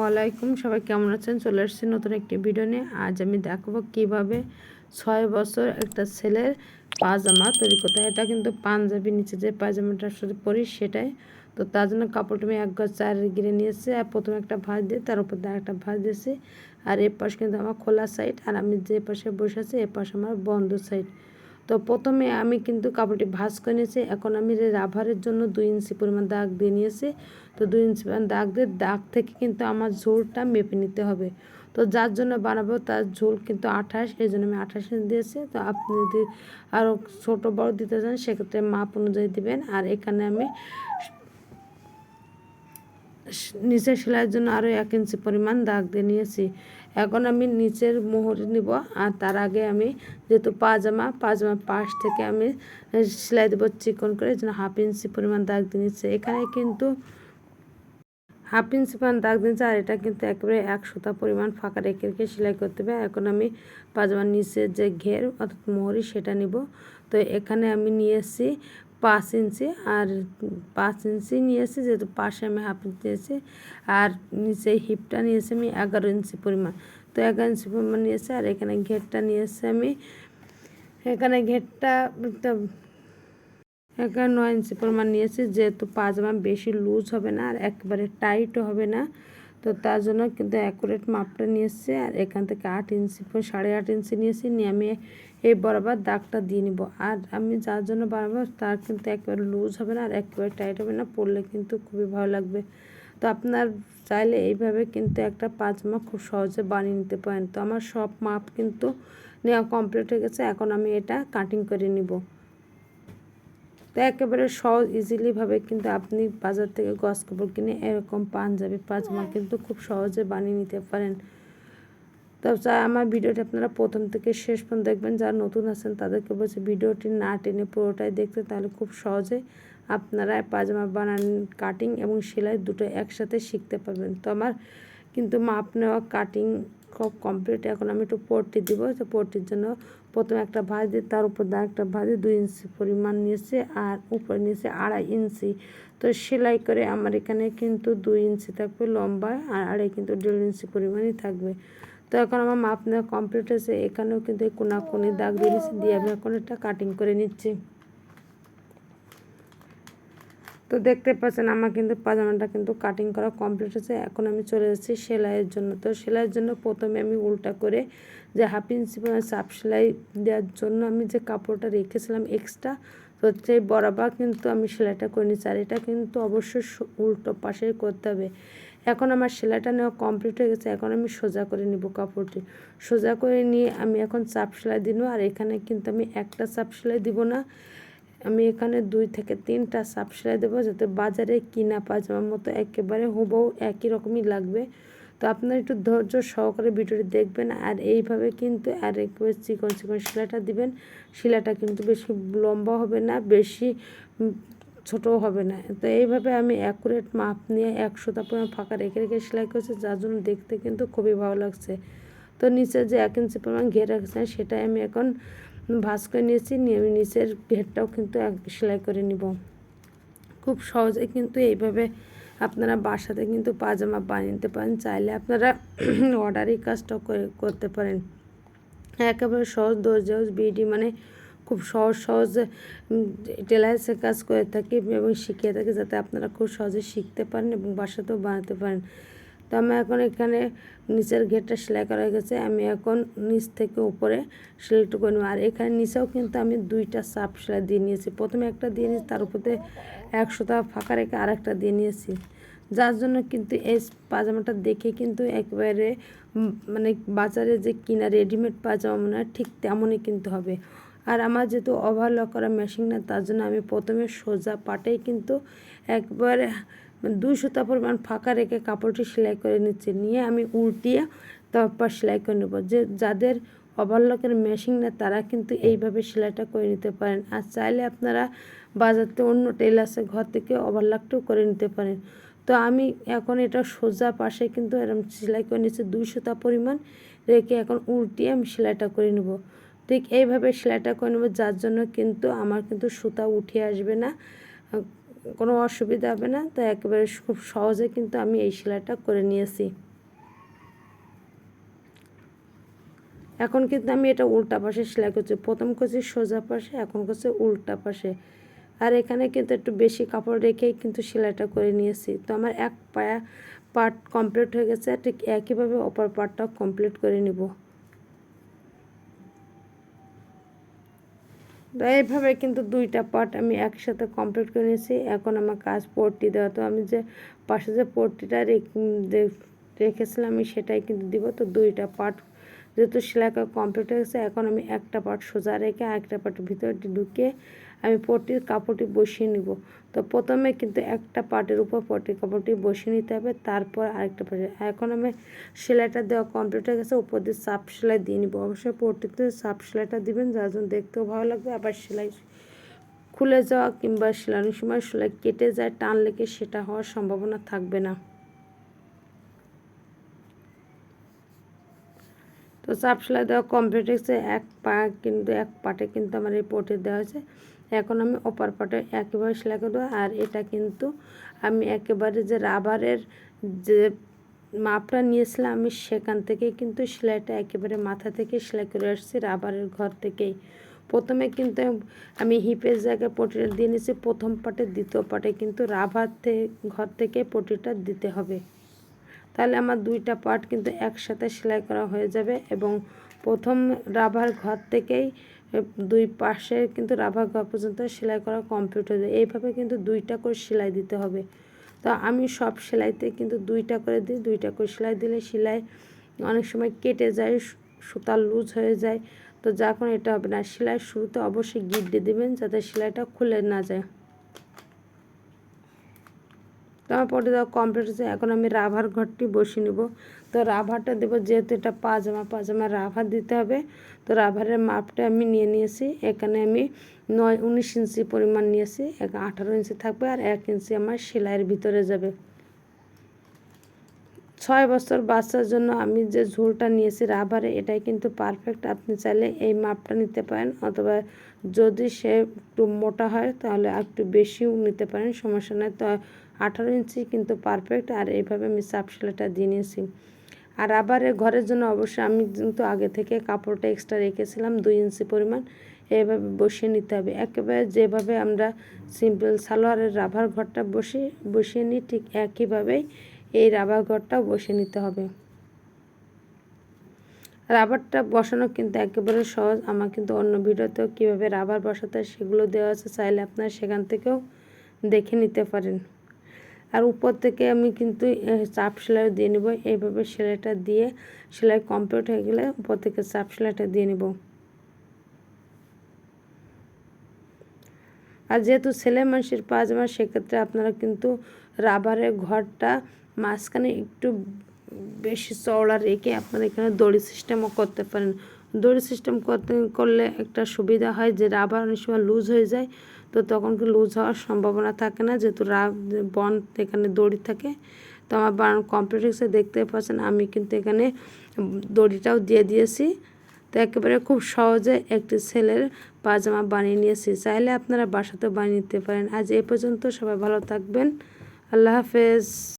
ওয়ালাইকুম সবাই কেমন আছেন? চলে এসেছি নতুন একটি ভিডিও নিয়ে। আজ আমি দেখাবো কীভাবে ছয় বছর একটা ছেলের পাজামা তৈরি করতে হয়। এটা কিন্তু পাঞ্জাবি নিচে যে পায়জামাটার সাথে পরি সেটাই। তো তার জন্য কাপড়টা আমি এক গাছ চার গিরে নিয়েছি আর প্রথমে একটা ভাঁজ দিয়ে, তার উপর দিয়ে একটা ভাঁজ দিয়েছি। আর এ পাশে কিন্তু আমার খোলা সাইড আর আমি যে পাশে বসে আছি এ পাশে আমার বন্ধ সাইড তো প্রথমে আমি কিন্তু কাপড়টি ভাজ করে নিয়েছি। এখন আমি রাভারের জন্য দুই ইঞ্চি পরিমাণ দাগ দিয়ে নিয়েছি। তো দুই ইঞ্চি পরিমাণ দাগ দিয়ে দাগ থেকে কিন্তু আমার ঝোলটা মেপে নিতে হবে। তো যার জন্য বানাবো তার ঝোল কিন্তু আঠাশ এই জন্য আমি আঠাশ ইঞ্চি দিয়েছি। তো আপনি যদি আরও ছোটো বড় দিতে চান, সেক্ষেত্রে মাপ অনুযায়ী দিবেন। আর এখানে আমি নিচের সেলাইয়ের জন্য আরও এক ইঞ্চি পরিমাণ দাগ দিয়ে নিয়েছি। এখন আমি নিচের মোহর নিব, আর তার আগে আমি যেহেতু পাজামা পাজামা পাশ থেকে আমি সেলাই দেবো চিকন করে যেন হাফ ইঞ্চি পরিমাণ দাগ দিয়ে নিচ্ছে। এখানে কিন্তু হাফ ইঞ্চি পরিমাণ দাগ দিয়েছে আর এটা কিন্তু একেবারে এক সুতা পরিমাণ ফাঁকা রেখে রেখে সেলাই করতে হবে। এখন আমি পাজামার নিচের যে ঘের অর্থাৎ মোহরি সেটা নিব। তো এখানে আমি নিয়েছি পাঁচ ইঞ্চি আর পাঁচ ইঞ্চি নিয়েছি, যেহেতু পাশে আমি হাফ ইঞ্চি নিয়েছি, আর নিচে হিপটা নিয়েছি আমি এগারো ইঞ্চি পরিমাণ। তো এগারো ইঞ্চি পরিমাণ নিয়েছি, আর এখানে ঘেরটা নিয়েছি আমি, এখানে ঘেরটা এখানে নয় ইঞ্চি পরিমাণ নিয়েছি, যেহেতু পাজামা বেশি লুজ হবে না আর একবারে টাইটও হবে না। তো তার জন্য কিন্তু অ্যাকুরেট মাপটা নিয়ে এসছে আর এখান থেকে আট ইঞ্চি সাড়ে আট ইঞ্চি নিয়েছি নিয়ে আমি এই বরাবর দাগটা দিয়ে নিব। আর আমি যার জন্য বানাবো তার কিন্তু একেবারে লুজ হবে না আর একেবারে টাইট হবে না, পরলে কিন্তু খুবই ভালো লাগবে। তো আপনার চাইলে এইভাবে কিন্তু একটা পাজামা খুব সহজে বানিয়ে নিতে পারেন। তো আমার সব মাপ কিন্তু নেওয়া কমপ্লিট হয়ে গেছে। এখন আমি এটা কাটিং করে নিব। তো একেবারে সহজ ইজিলিভাবে কিন্তু আপনি বাজার থেকে গস কাপড় কিনে এরকম পাঞ্জাবি পাজামা কিন্তু খুব সহজে বানিয়ে নিতে পারেন। তো আমার ভিডিওটি আপনারা প্রথম থেকে শেষ পর্যন্ত দেখবেন। যারা নতুন আছেন তাদেরকে বলছে ভিডিওটি না টেনে পুরোটাই দেখতে তাহলে খুব সহজে আপনারা পাজামা বানান কাটিং এবং সেলাই দুটো একসাথে শিখতে পারবেন। তো আমার কিন্তু মাপ নেওয়া কাটিং সব কমপ্লিট এখন আমি একটু পট্টি দিব। তো পট্টির জন্য প্রথমে একটা ভাজ দিয়ে, তার উপর দা একটা ভাজে দুই ইঞ্চি পরিমাণ নিয়েছে আর উপরে নিয়েছে আড়াই ইঞ্চি। তো সেলাই করে আমার এখানে কিন্তু দুই ইঞ্চি থাকবে লম্বা আর আড়াই কিন্তু দেড় ইঞ্চি পরিমাণই থাকবে। তো এখন আমার মাপ নেওয়া কমপ্লিট হয়েছে, এখানেও কিন্তু এই কোনাকুনি দাগ দিয়ে নিচ্ছি দিয়ে আমি এখন এটা কাটিং করে নিচ্ছি। তো দেখতে পাচ্ছেন আমার কিন্তু পাজামাটা কিন্তু কাটিং করা কমপ্লিট হয়েছে। এখন আমি চলে যাচ্ছি সেলাইয়ের জন্য। তো সেলাইয়ের জন্য প্রথমে আমি উল্টা করে যে হাফ ইঞ্চি চাপ সেলাই দেওয়ার জন্য আমি যে কাপড়টা রেখেছিলাম এক্সট্রা তো সেই বরাবর কিন্তু আমি সেলাইটা করে নিচ্ছি। আর এটা কিন্তু অবশ্যই উল্টো পাশে করতে হবে। এখন আমার সেলাইটা নেওয়া কমপ্লিট হয়ে গেছে। এখন আমি সোজা করে নিব কাপড়টি। সোজা করে নিয়ে আমি এখন চাপ সেলাই দিব আর এখানে কিন্তু আমি একটা চাপ সেলাই দিব না। আমি এখানে দুই থেকে তিনটা সাপ সেলাই দেবো যাতে বাজারে কিনা পাজামার মতো একেবারে হুবহু একই রকমই লাগবে। তো আপনারা একটু ধৈর্য সহকারে ভিডিওটি দেখবেন আর এইভাবে কিন্তু আর একবার চিকন চিকন সেলাইটা দিবেন। শিলাটা কিন্তু বেশি লম্বা হবে না, বেশি ছোট হবে না। তো এইভাবে আমি অ্যাকুরেট মাপ নিয়ে একশোটা পরিমাণ ফাঁকা রেখে রেখে সেলাই করছি, যার জন্য দেখতে কিন্তু খুবই ভালো লাগছে। তো নিচে যে এক ইঞ্চি পরিমাণ ঘের রাখছে সেটাই আমি এখন ভাজ করে নিয়েছি, নিয়ে আমি নিচের ঘেরটাও কিন্তু সেলাই করে নিব। খুব সহজে কিন্তু এইভাবে আপনারা বাসাতে কিন্তু পাজামা বানিয়ে নিতে পারেন, চাইলে আপনারা অর্ডারই কাজটাও করে, করতে পারেন। একেবারে সহজ দর্জাউজ বিডি মানে খুব সহজ সহজ টেলার্সের কাজ করে থাকি এবং শিখিয়ে থাকি যাতে আপনারা খুব সহজে শিখতে পারেন এবং বাসাতেও বানাতে পারেন। তো আমি এখন এখানে নিচের ঘেরটা সেলাই করা গেছে। আমি এখন নিচ থেকে উপরে সেলাইটা করে নেব আর এখানে নিচেও কিন্তু আমি দুইটা সাপ সেলাই দিয়ে নিয়েছি। প্রথমে একটা দিয়ে নিয়েছি, তার উপরে একশোটা ফাঁকা রেখে আরেকটা দিয়ে নিয়েছি। যার জন্য কিন্তু এই পাজামাটা দেখে কিন্তু একবারে মানে বাজারে যে কিনা রেডিমেড পাজামা মনে হয় ঠিক তেমনই কিন্তু হবে। আর আমার যেহেতু ওভারলক করা মেশিন না, তার জন্য আমি প্রথমে সোজা পাটেই কিন্তু একবারে দুই সুতা পরিমাণ ফাঁকা রেখে কাপড়টি সেলাই করে নিচ্ছি। নিয়ে আমি উল্টিয়ে তারপর সেলাই করে নেব। যে যাদের ওভারলকের মেশিন না তারা কিন্তু এইভাবে সেলাইটা করে নিতে পারেন। আর চাইলে আপনারা বাজারতে অন্য টেলার্সে ঘর থেকে ওভারলকটাও করে নিতে পারেন। তো আমি এখন এটা সোজা পাশে কিন্তু এরকম সেলাই করে নিচ্ছি, দুই সুতা পরিমাণ রেখে এখন উল্টিয়ে আমি সেলাইটা করে নেব। ঠিক এইভাবে সেলাইটা করে নেব, যার জন্য কিন্তু আমার কিন্তু সুতা উঠে আসবে না। কোনো অসুবিধা হবে না। তো একেবারে খুব সহজে কিন্তু আমি এই সেলাইটা করে নিয়েছি। এখন কিন্তু আমি এটা উল্টা পাশে সেলাই করছি। প্রথম করছি সোজা পাশে, এখন করছি উল্টা পাশে। আর এখানে কিন্তু একটু বেশি কাপড় রেখেই কিন্তু সেলাইটা করে নিয়েছি। তো আমার এক পায়া পার্ট কমপ্লিট হয়ে গেছে। ঠিক একইভাবে অপর পার্টটাও কমপ্লিট করে নিব। তো এইভাবে কিন্তু দুইটা পার্ট আমি একসাথে কমপ্লিট করে নিয়েছি। এখন আমার কাজ পট্টি দেওয়া। তো আমি যে পাশে যে পট্টিটা রেখেছিলাম, আমি সেটাই কিন্তু দিব। তো দুইটা পার্ট যেহেতু সেলাই কমপ্লিট হয়ে গেছে, এখন আমি একটা পার্ট সোজা রেখে আরেকটা পার্ট ভিতরটি ঢুকিয়ে আমি পট্টির কাপড়টি বসিয়ে নিব। তো প্রথমে কিন্তু একটা পার্টের উপর পট্টির কাপড়টি বসিয়ে নিতে হবে। তারপর আরেকটা পার্টে এখন আমি সেলাইটা দেওয়া কমপ্লিট হয়ে গেছে। উপর দিয়ে সাপ সেলাই দিয়ে নিব। অবশ্যই পট্টিতে সাপ সেলাইটা দিবেন, যার জন্য দেখতেও ভালো লাগবে। আবার সেলাই খুলে যাওয়া কিংবা সেলানোর সময় সেলাই কেটে যায়, টান লেগে সেটা হওয়ার সম্ভাবনা থাকবে না। তো চাপ সেলাই দেওয়া কমপ্লিট হয়েছে এক পা কিন্তু, এক পাটে কিন্তু আমার এই পোটে দেওয়া হয়েছে। এখন আমি অপার পাটে একেবারে সেলাই করব। আর এটা কিন্তু আমি একেবারে যে রাবারের যে মাপটা নিয়েছিলাম, আমি সেখান থেকেই কিন্তু সেলাইটা একেবারে মাথা থেকে সেলাই করে আসছি রাবারের ঘর থেকেই। প্রথমে কিন্তু আমি হিপের জায়গায় পটিটা দিয়ে নিয়েছি, প্রথম পাটে, দ্বিতীয় পাটে কিন্তু রাবার ঘর থেকে পটিটা দিতে হবে। তাহলে আমার দুইটা পার্ট কিন্তু একসাথে সেলাই করা হয়ে যাবে এবং প্রথম রাবার ঘর থেকেই দুই পাশে কিন্তু রাবার ঘর পর্যন্ত সেলাই করা কমপ্লিট হয়ে যায় এইভাবে কিন্তু দুইটা করে সেলাই দিতে হবে। তো আমি সব সেলাইতে কিন্তু দুইটা করে দিই, দুইটা করে সেলাই দিলে সেলাই অনেক সময় কেটে যায় সুতা লুজ হয়ে যায়। তো যখন এটা হবে না, সেলাই শুরুতে অবশ্যই গিট দিয়ে দেবেন যাতে সেলাইটা খুলে না যায়। তো আমার পটে কমপ্লিট এখন আমি রাভার ঘরটি বসিয়ে নেব। তো রাভারটা দেবো যেহেতু এটা পাজামা পাজামা রাভার দিতে হবে। তো রাভারের মাপটা আমি নিয়ে নিয়েছি। এখানে আমি নয়, উনিশ ইঞ্চি পরিমাণ নিয়েছি। আঠারো ইঞ্চি থাকবে আর এক ইঞ্চি আমার সেলাইয়ের ভিতরে যাবে। ছয় বছর বাচ্চার জন্য আমি যে ঝোলটা নিয়েছি রাবারে, এটাই কিন্তু পারফেক্ট আপনি চাইলে এই মাপটা নিতে পারেন অথবা যদি সে একটু মোটা হয়, তাহলে একটু বেশিও নিতে পারেন, সমস্যা নয় তো আঠারো ইঞ্চি কিন্তু পারফেক্ট আর এইভাবে আমি সাপ সেলাইটা দিয়ে নিয়েছি। আর আবারে ঘরের জন্য অবশ্যই আমি কিন্তু আগে থেকে কাপড়টা এক্সট্রা রেখেছিলাম, দুই ইঞ্চি পরিমাণ। এইভাবে বসিয়ে নিতে হবে। একেবারে যেভাবে আমরা সিম্পল সালোয়ারের রাভার ঘরটা বসে বসিয়ে নিই, ঠিক একইভাবেই এই রাবার ঘরটাও বসে নিতে হবে। রাবারটা বসানো কিন্তু একেবারে সহজ। আমার কিন্তু অন্য ভিডিওতেও কীভাবে রাবার বসাতে সেগুলো দেওয়া আছে, চাইলে আপনারা সেখান থেকেও দেখে নিতে পারেন। আর উপর থেকে আমি কিন্তু চাপ সেলাই দিয়ে নেব। এইভাবে সেলাইটা দিয়ে সেলাই কমপ্লিট হয়ে গেলে উপর থেকে চাপ সেলাইটা দিয়ে নেব। আর যেহেতু ছেলে মানুষের পাজামা সেক্ষেত্রে আপনারা কিন্তু রাবারের ঘরটা মাঝখানে একটু বেশি চওড়া রেখে আপনারা এখানে দড়ি সিস্টেমও করতে পারেন। দড়ি সিস্টেম করতে, করলে একটা সুবিধা হয় যে রাবার অনেক সময় লুজ হয়ে যায়, তো তখন লুজ হওয়ার সম্ভাবনা থাকে না। যেহেতু রাব, বন এখানে দড়ি থাকে, তো আমার বানানো কমপ্লিট দেখতে পাচ্ছেন, আমি কিন্তু এখানে দড়িটাও দিয়ে দিয়েছি। তো একেবারে খুব সহজে একটি ছেলের পাজামা বানিয়ে নিয়েছি। চাইলে আপনারা বাসাতেও বানিয়ে নিতে পারেন। আজ এ পর্যন্ত সবাই ভালো থাকবেন। আল্লাহ হাফেজ।